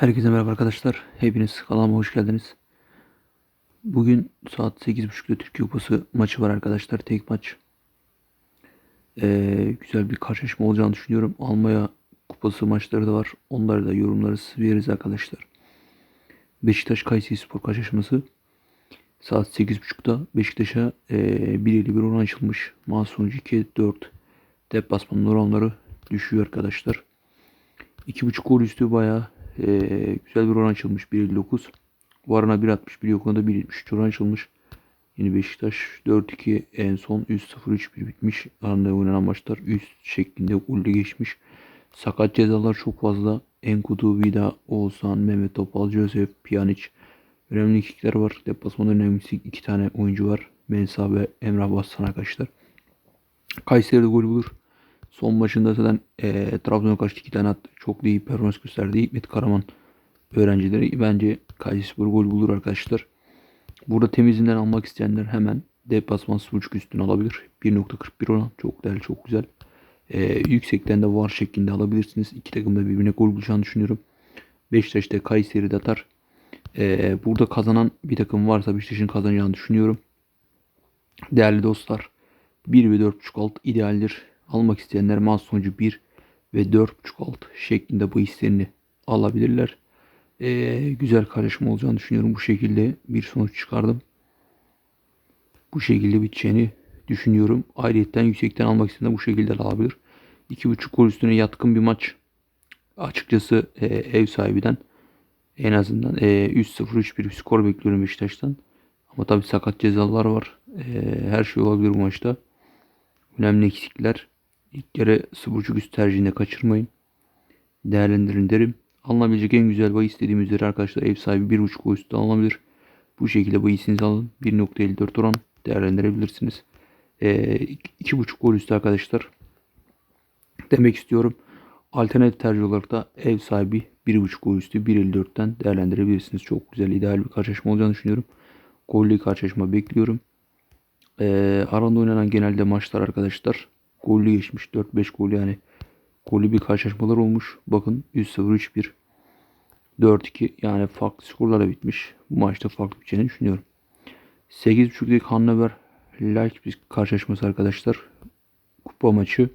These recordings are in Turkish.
Herkese merhaba arkadaşlar. Hepiniz kanalıma hoş geldiniz. Bugün saat 8.30'da Türkiye Kupası maçı var arkadaşlar. Tek maç. Ee, güzel bir karşılaşma olacağını düşünüyorum. Almanya Kupası maçları da var. Onları da yorumları veririz arkadaşlar. Beşiktaş Kayseri Spor karşılaşması. Saat 8.30'da Beşiktaş'a e, 1.51 oran açılmış. Maç sonucu 2-4. Deplasmanın oranları düşüyor arkadaşlar. 2.5 gol üstü bayağı ee, güzel bir oran açılmış 1.59. Varına 1.60 bir yokuna da 1.73 oran açılmış. Yine Beşiktaş 4-2 en son 3-0-3-1 bitmiş. Aranda oynanan maçlar üst şeklinde golle geçmiş. Sakat cezalar çok fazla. Enkudu, Vida, Oğuzhan, Mehmet Topal, Josef, Pjanic. Önemli ikikler var. Deplasmanda önemlisi iki tane oyuncu var. Mensa ve Emrah Bassan arkadaşlar. Kayseri'de gol bulur. Son maçında zaten e, Trabzon'a karşı iki tane attı. Çok da iyi performans gösterdi. Hikmet Karaman öğrencileri bence Kayserispor gol bulur arkadaşlar. Burada temizinden almak isteyenler hemen deplasman 0.5 üstüne alabilir. 1.41 oran çok değerli çok güzel. E, yüksekten de var şeklinde alabilirsiniz. İki takım da birbirine gol bulacağını düşünüyorum. Beşiktaş'ta Kayseri'de atar. E, burada kazanan bir takım varsa Beşiktaş'ın kazanacağını düşünüyorum. Değerli dostlar 1 ve 4.5 alt idealdir. Almak isteyenler maç sonucu 1 ve 4.5 alt şeklinde bu hislerini alabilirler. Ee, güzel karışma olacağını düşünüyorum. Bu şekilde bir sonuç çıkardım. Bu şekilde biteceğini düşünüyorum. Ayrıyetten yüksekten almak isteyenler bu şekilde de alabilir. 2.5 gol üstüne yatkın bir maç. Açıkçası e, ev sahibinden en azından e, 3-0-3-1 bir skor bekliyorum Beşiktaş'tan. Ama tabii sakat cezalar var. E, her şey olabilir bu maçta. Önemli eksikler. İlk yarı 0.5 üst tercihinde kaçırmayın. Değerlendirin derim. Alınabilecek en güzel bahis istediğim üzere arkadaşlar ev sahibi 1.5 gol üstü alınabilir. Bu şekilde bahisinizi alın. 1.54 oran değerlendirebilirsiniz. Ee, 2.5 gol üstü arkadaşlar. Demek istiyorum. Alternatif tercih olarak da ev sahibi 1.5 gol üstü 1.54'ten değerlendirebilirsiniz. Çok güzel ideal bir karşılaşma olacağını düşünüyorum. Gollü karşılaşma bekliyorum. Ee, aranda oynanan genelde maçlar arkadaşlar gollü geçmiş. 4-5 gol yani gollü bir karşılaşmalar olmuş. Bakın 3-0-3-1 4-2 yani farklı skorlara bitmiş. Bu maçta farklı biteceğini düşünüyorum. 8.5'lik Hannover Leipzig karşılaşması arkadaşlar. Kupa maçı.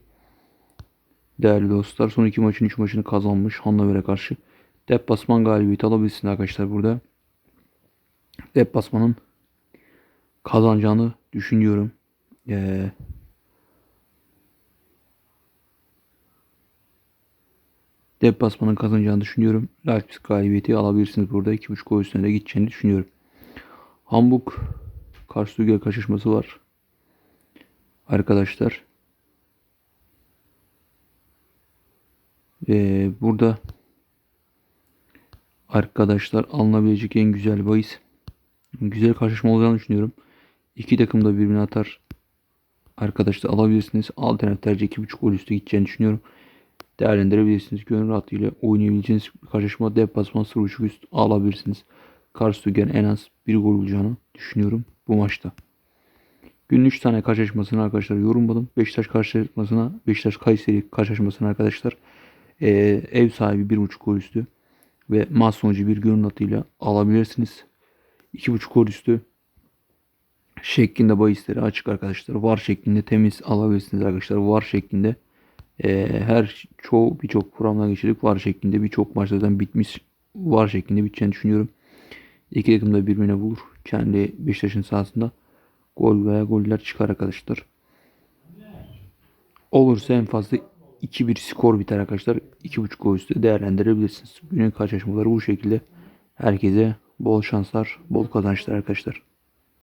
Değerli dostlar son iki maçın 3 maçını kazanmış Hannover'e karşı. Deplasman galibiyeti alabilirsiniz arkadaşlar burada. Deplasmanın kazanacağını düşünüyorum. Ee, deplasmanın kazanacağını düşünüyorum. Leipzig galibiyeti alabilirsiniz burada. 2.5 gol üstüne de gideceğini düşünüyorum. Hamburg Karlsruhe karşılaşması var. Arkadaşlar. Ee, burada arkadaşlar alınabilecek en güzel bahis. Güzel karşılaşma olacağını düşünüyorum. İki takım da birbirine atar. Arkadaşlar alabilirsiniz. Alternatif tercih 2.5 gol üstü gideceğini düşünüyorum değerlendirebilirsiniz. Gönül rahatlığıyla oynayabileceğiniz bir karşılaşma deplasman 0.5 üst alabilirsiniz. Karşıgen en az bir gol olacağını düşünüyorum bu maçta. Günün 3 tane karşılaşmasını arkadaşlar yorumladım. Beşiktaş karşılaşmasına, Beşiktaş Kayseri karşılaşmasına arkadaşlar e, ev sahibi 1.5 gol üstü ve maç sonucu bir gönül rahatlığıyla alabilirsiniz. 2.5 gol üstü şeklinde bahisleri açık arkadaşlar. Var şeklinde temiz alabilirsiniz arkadaşlar. Var şeklinde e, her çoğu birçok programdan geçirdik var şeklinde birçok maçlardan bitmiş var şeklinde biteceğini düşünüyorum. İki takım da birbirine bulur. Kendi Beşiktaş'ın sahasında gol veya goller çıkar arkadaşlar. Olursa en fazla 2-1 skor biter arkadaşlar. 2.5 gol üstü değerlendirebilirsiniz. Günün karşılaşmaları bu şekilde. Herkese bol şanslar, bol kazançlar arkadaşlar.